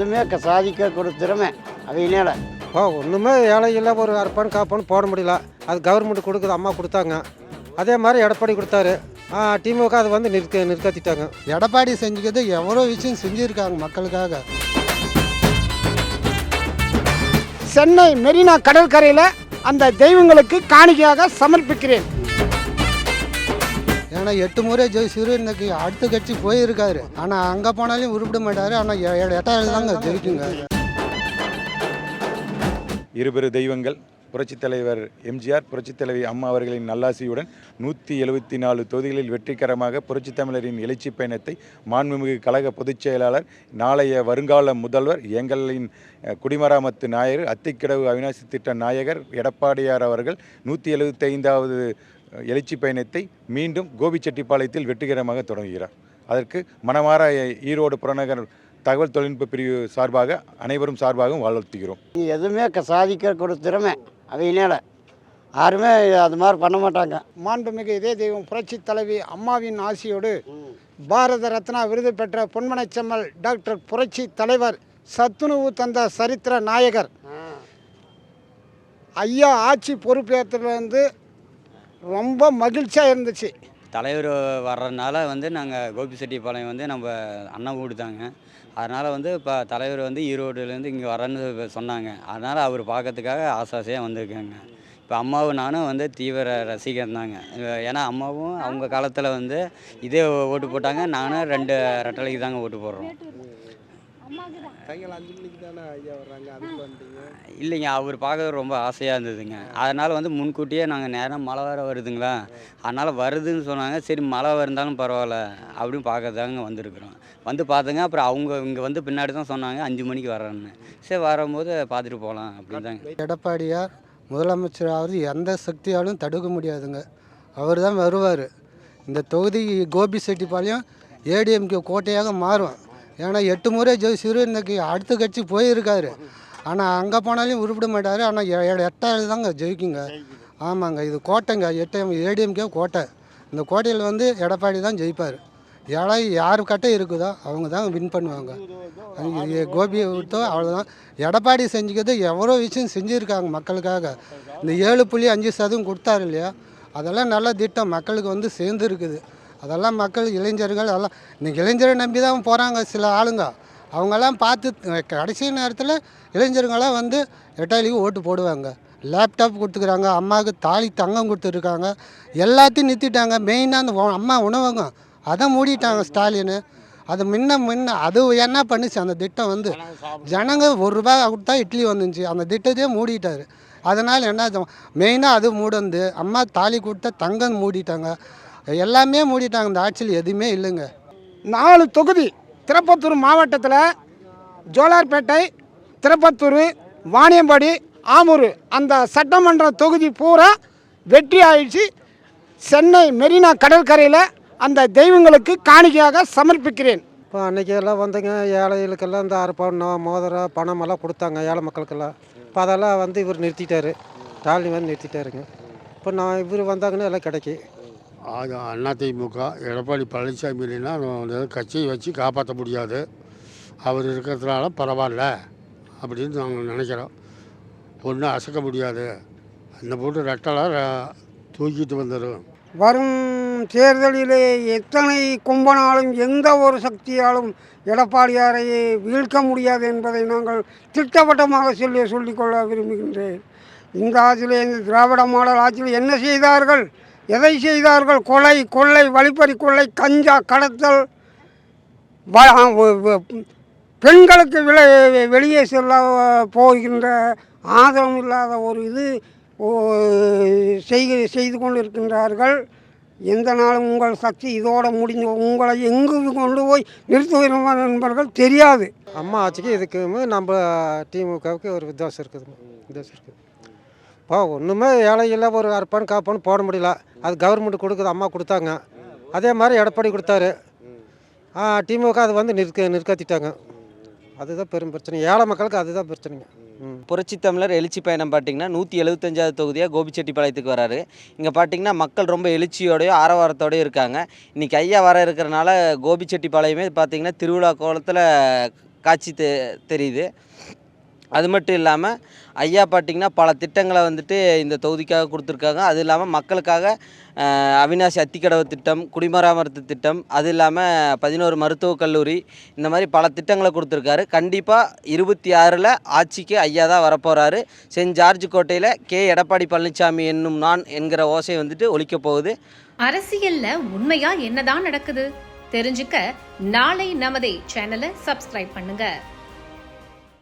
எதுவுமே க- சாதிக்க ஒரு திறமை அவையினால ஓ ஒன்றுமே ஏழையில் ஒரு அரைப்பான் காப்பான்னு போட முடியல. அது கவர்மெண்ட் கொடுக்குது அம்மா கொடுத்தாங்க. அதே மாதிரி எடப்பாடி கொடுத்தாரு. திமுக அது வந்து நிற்க நிற்கத்திட்டாங்க. எடப்பாடி செஞ்சுக்கிறது எவ்வளோ விஷயம் செஞ்சுருக்காங்க மக்களுக்காக. சென்னை மெரினா கடற்கரையில் அந்த தெய்வங்களுக்கு காணிக்கையாக சமர்ப்பிக்கிறேன். ஏன்னா எட்டு முறை ஜெயிச்சிரு இன்னைக்கு அடுத்த கட்சி போயிருக்காரு. ஆனால் அங்கே போனாலும் உருப்பிட மாட்டாரு. ஆனால் எட்டாயிரம் தாங்க ஜெயிக்குங்க. இருபெரு தெய்வங்கள் புரட்சித் தலைவர் எம்ஜிஆர் புரட்சித் தலைவி அம்மா அவர்களின் நல்லாசியுடன் நூற்றி எழுபத்தி நாலு தொகுதிகளில் வெற்றிகரமாக புரட்சித் தமிழரின் எழுச்சி பயணத்தை மாண்புமிகு கழக பொதுச் செயலாளர் நாளைய வருங்கால முதல்வர் எங்களின் குடிமராமத்து நாயர் அத்திக்கிடவு அவினாசி திட்ட நாயகர் எடப்பாடியார் அவர்கள் நூற்றி எழுபத்தைந்தாவது எழுச்சி பயணத்தை மீண்டும் கோபிச்செட்டிப்பாளையத்தில் வெற்றிகரமாக தொடங்குகிறார். அதற்கு மனமாற ஈரோடு புறநகர் தகவல் தொழில்நுட்ப பிரிவு சார்பாக அனைவரும் சார்பாகவும் வாழ்த்துகிறோம். எதுவுமே க- சாதிக்க ஒரு திறமை அவையினால. யாருமே அது மாதிரி பண்ண மாட்டாங்க. மாண்புமிகு இதே தெய்வம் புரட்சி தலைவி அம்மாவின் ஆசியோடு பாரத ரத்னா விருது பெற்ற பொன்மனச்செம்மல் டாக்டர் புரட்சி தலைவர் சத்துணவு தந்த சரித்திர நாயகர். ஐயா ஆட்சி பொறுப்பேற்றதுலேருந்து ரொம்ப மகிழ்ச்சியாக இருந்துச்சு. தலைவர் வர்றதுனால வந்து நாங்கள் கோபிச்செட்டிப்பாளையம் வந்து நம்ம அண்ணன் வீடு தாங்க. அதனால் வந்து இப்போ தலைவர் வந்து ஈரோடுலேருந்து இங்கே வரேன்னு சொன்னாங்க. அதனால் அவர் பார்க்கறதுக்காக ஆசாசையாக வந்திருக்காங்க. இப்போ அம்மாவும் நானும் வந்து தீவிர ரசிகன் தாங்க. ஏன்னா அம்மாவும் அவங்க காலத்தில் வந்து இதே ஓட்டு போட்டாங்க. நானும் ரெண்டு ரெட்டலைக்கு தாங்க ஓட்டு போடுறோம். இல்லைங்க அவர் பார்க்க ரொம்ப ஆசையாக இருந்ததுங்க. அதனால் வந்து முன்கூட்டியே நாங்கள் நேரம் மழை வேறு வருதுங்களா? அதனால் வருதுன்னு சொன்னாங்க சரி மழை இருந்தாலும் பரவாயில்ல அப்படின்னு பார்க்கறதாங்க வந்திருக்கிறோம். வந்து பார்த்துங்க அப்புறம் அவங்க இங்கே வந்து பின்னாடி தான் சொன்னாங்க அஞ்சு மணிக்கு வரேன்னு. சரி வரும்போது பார்த்துட்டு போகலாம் அப்படின்னு தாங்க. எடப்பாடியார் முதலமைச்சர் ஆகிறது எந்த சக்தியாலும் தடுக்க முடியாதுங்க. அவர் தான் வருவார். இந்த தொகுதி கோபி செட்டிப்பாளையம் ஏடிஎம்கே கோட்டையாக மாறும். ஏன்னா எட்டு முறை ஜெயிச்சிரு இன்னைக்கு அடுத்த கட்சி போயிருக்காரு. ஆனால் அங்கே போனாலும் உருப்பிட மாட்டார். ஆனால் எட்டாவது தாங்க ஜெயிக்குங்க. ஆமாங்க இது கோட்டைங்க. எட்டம் ஏடிஎம்கே கோட்டை. இந்த கோட்டையில் வந்து எடப்பாடி தான் ஜெயிப்பார். ஏடா யார் கட்டை இருக்குதோ அவங்க தான் வின் பண்ணுவாங்க. கோபியை விட்டோ அவ்வளோதான் எடப்பாடி செஞ்சுக்கிறது எவ்வளோ விஷயம் செஞ்சுருக்காங்க மக்களுக்காக. இந்த ஏழு புள்ளி அஞ்சு சதவீதம் கொடுத்தாரு இல்லையா? அதெல்லாம் நல்ல திட்டம். மக்களுக்கு வந்து சேர்ந்துருக்குது. அதெல்லாம் மக்கள் இளைஞர்கள் எல்லாம் இன்னைக்கு இளைஞரை நம்பி தான் போகிறாங்க சில ஆளுங்க. அவங்கெல்லாம் பார்த்து கடைசி நேரத்தில் இளைஞர்களாம் வந்து எட்டாயிலிக்கு ஓட்டு போடுவாங்க. லேப்டாப் கொடுத்துக்கிறாங்க அம்மாவுக்கு தாலி தங்கம் கொடுத்துருக்காங்க. எல்லாத்தையும் நிறுத்திட்டாங்க. மெயினாக அந்த அம்மா உணவகம். அதை மூடிட்டாங்க ஸ்டாலின். அது முன்ன முன்ன அது என்ன பண்ணுச்சு? அந்த திட்டம் வந்து ஜனங்க ஒரு ரூபாய் கொடுத்தா இட்லி வந்துச்சு. அந்த திட்டத்தையே மூடிட்டாரு. அதனால் என்ன மெயினாக அது மூடந்து அம்மா தாலி கொடுத்தா தங்கம் மூடிட்டாங்க. எல்லாமே மூடிட்டாங்க. இந்த ஆட்சியில் எதுவுமே இல்லைங்க. நாலு தொகுதி திருப்பத்தூர் மாவட்டத்தில் ஜோலார்பேட்டை திருப்பத்தூர் வாணியம்பாடி ஆமூர் அந்த சட்டமன்ற தொகுதி பூரா வெற்றி ஆயிடுச்சு. சென்னை மெரினா கடற்கரையில் அந்த தெய்வங்களுக்கு காணிக்கையாக சமர்ப்பிக்கிறேன். இப்போ அன்றைக்கி எல்லாம் வந்துங்க ஏழைகளுக்கெல்லாம் இந்த அரைப்பணம் மோதிரம் பணமெல்லாம் கொடுத்தாங்க ஏழை மக்களுக்கெல்லாம். இப்போ அதெல்லாம் வந்து இவர் நிறுத்திட்டார். ஸ்டாலின் வந்து நிறுத்திட்டாருங்க. இப்போ நான் இவர் வந்தாங்கன்னா எல்லாம் கிடைக்கும். அது அதிமுக எடப்பாடி பழனிசாமி இல்லைன்னா அந்த கட்சியை வச்சு காப்பாற்ற முடியாது. அவர் இருக்கிறதுனால பரவாயில்ல அப்படின்னு நாங்கள் நினைக்கிறோம். ஒன்றும் அசைக்க முடியாது. அந்த போட்டு ரெட்டலாக தூக்கிட்டு வந்துடும் வரும் தேர்தலிலே எத்தனை கும்பனாலும் எந்த ஒரு சக்தியாலும் எடப்பாடியாரை வீழ்க்க முடியாது என்பதை நாங்கள் திட்டவட்டமாக சொல்லி சொல்லிக்கொள்ள விரும்புகின்றேன். இந்த ஆட்சியில் இந்த திராவிட மாடல் ஆட்சியில் என்ன செய்தார்கள்? எதை செய்தார்கள்? கொலை கொள்ளை வழிப்பறி கொள்ளை கஞ்சா கடத்தல். பெண்களுக்கு விலை வெளியே செல்ல போகின்ற ஆதரவு இல்லாத ஒரு இது ஓ- செய்து செய்து கொண்டு இருக்கின்றார்கள் எந்த நாளும் உங்கள் சக்தி இதோட முடிஞ்சு உங்களை எங்கு கொண்டு போய் நிறுத்துகிறோமா என்பவர்கள் தெரியாது. அம்மா ஆட்சிக்கு இதுக்குமே நம்ம திமுகவுக்கு ஒரு வித்தியாசம் இருக்குதுங்க வித்தியாசம் இருக்குது. இப்போ ஒன்றுமே ஏழை இல்லை ஒரு அரைப்பான் காப்பான்னு போட முடியல. அது கவர்மெண்ட் கொடுக்குது அம்மா கொடுத்தாங்க. அதே மாதிரி எடப்பாடி கொடுத்தாரு. திமுக அது வந்து நிற்க நிற்காத்திட்டாங்க. அதுதான் பெரும் பிரச்சனை. ஏழை மக்களுக்கு அதுதான் பிரச்சனைங்க. புரட்சி தமிழர் எழுச்சி பயணம் பார்த்தீங்கன்னா நூற்றி எழுபத்தஞ்சாவது தொகுதியாக கோபிச்செட்டிப்பாளையத்துக்கு வராரு. இங்கே பார்த்தீங்கன்னா மக்கள் ரொம்ப எழுச்சியோடய ஆரவாரத்தோடய இருக்காங்க. இன்றைக்கி ஐயா வர இருக்கிறனால கோபிச்செட்டிப்பாளையமே பார்த்தீங்கன்னா திருவிழா கோலத்தில் காட்சி தெ தெரியுது. அது மட்டும் இல்லாமல் ஐயா பார்த்திங்கன்னா பல திட்டங்களை வந்துட்டு இந்த தொகுதிக்காக கொடுத்துருக்காங்க. அது இல்லாமல் மக்களுக்காக அவினாசி அத்திக்கடவு திட்டம் குடிமராமத்து திட்டம் அது இல்லாமல் பதினோரு மருத்துவக் கல்லூரி இந்த மாதிரி பல திட்டங்களை கொடுத்துருக்காரு. கண்டிப்பாக இருபத்தி ஆறில் ஆட்சிக்கு ஐயா தான் வரப்போகிறாரு சென்ட் ஜார்ஜ் கோட்டையில் கே. எடப்பாடி பழனிசாமி என்னும் நான் என்கிற ஓசை வந்துட்டு ஒழிக்கப் போகுது. அரசியலில் உண்மையாக என்னதான் நடக்குது? தெரிஞ்சுக்க நாளை நமதே சேனலை சப்ஸ்கிரைப் பண்ணுங்கள்